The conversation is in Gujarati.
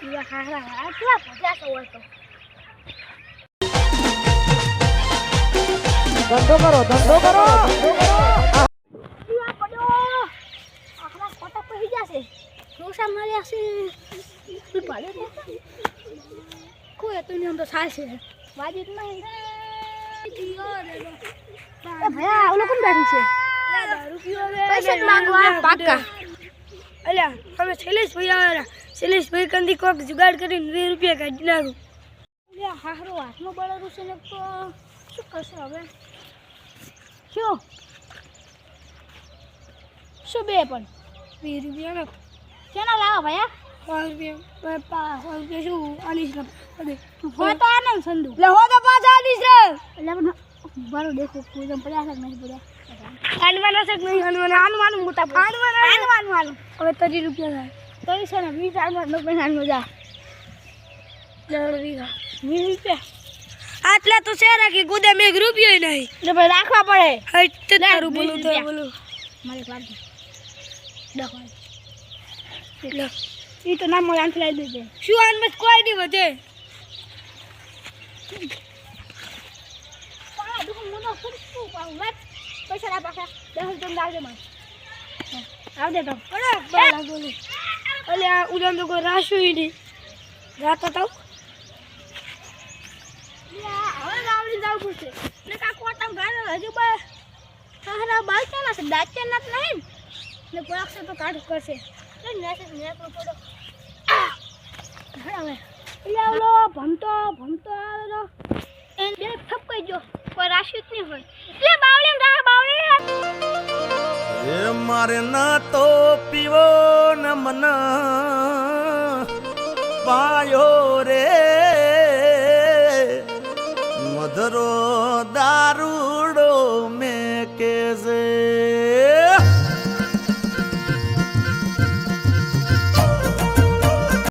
પીવા હારા હારા કેવા પચાસ હોય તો ધંધો કરો ધંધો કરો પીવા પડ્યો આખરા કોટા પડી જશે રોસા માર્યા છે તું કોઈ હતું નહીં તો સાચે વાજી જ નહીં ભયા ઓલો કોણ બેઠું છે પૈસા માંગવા પાકા અલ્યા અમે શૈલેષભાઈ આવેલા શૈલેષભાઈ કંદી કોક જુગાડ કરીને વીસ રૂપિયા કાઢી નાખું. હારો હાથમાં બળેલું છે ને તો શું કરશે હવે? શું? શું બે પણ? વીસ રૂપિયા શેના લાવો ભાઈ સો રૂપિયા સો રૂપિયા શું? આલીશ હોય તો આનંદ સંધુ એટલે હો તો પાછા આલીશ એટલે પણ બારો દેખો કોઈ પડ્યા છે નહીં પડ્યા? હાનવાના છે નહીં હાનવાના? હાનવાનું મોટા હાનવાના. આનવાનું આનું હવે ત્રીસ રૂપિયા થાય. તો છે ને વીસ આનવાનું નો મજા દોઢ વીઘા. વીસ રૂપિયા. આટલા તો છે રાખી ગુદામ એક રૂપિયો નહીં. પછી રાખવા પડે. હટ તે તારું બોલું તો બોલું. મારે એટલે એ તો ના મળે આંખ લાવી દેજે. શું આન બસ કોઈ નહીં વધે? પૈસા ના દસ રૂપિયા આવજે મને. આવજે તો. બોલું અલ્યા ઉદામ તો કોઈ રાશું નહીં. રાતા તાવ હવે ગાવડી જવું પડશે. ને કા કોટમ ગાડો હજુ બે હારા બાલ ચાલા છે દાંત ના નહીં ને. કોઈક તો કાઢ કરશે ને નેસે નેકરો પડો. હવે. એટલે આવલો ભમતો ભમતો આવે તો એને બે થપકાઈ ગયો કોઈ રાશિ જ નહીં હોય. એટલે બાવળી રા બાવળી. એ મારે ના તો પીવો ન પાયો રે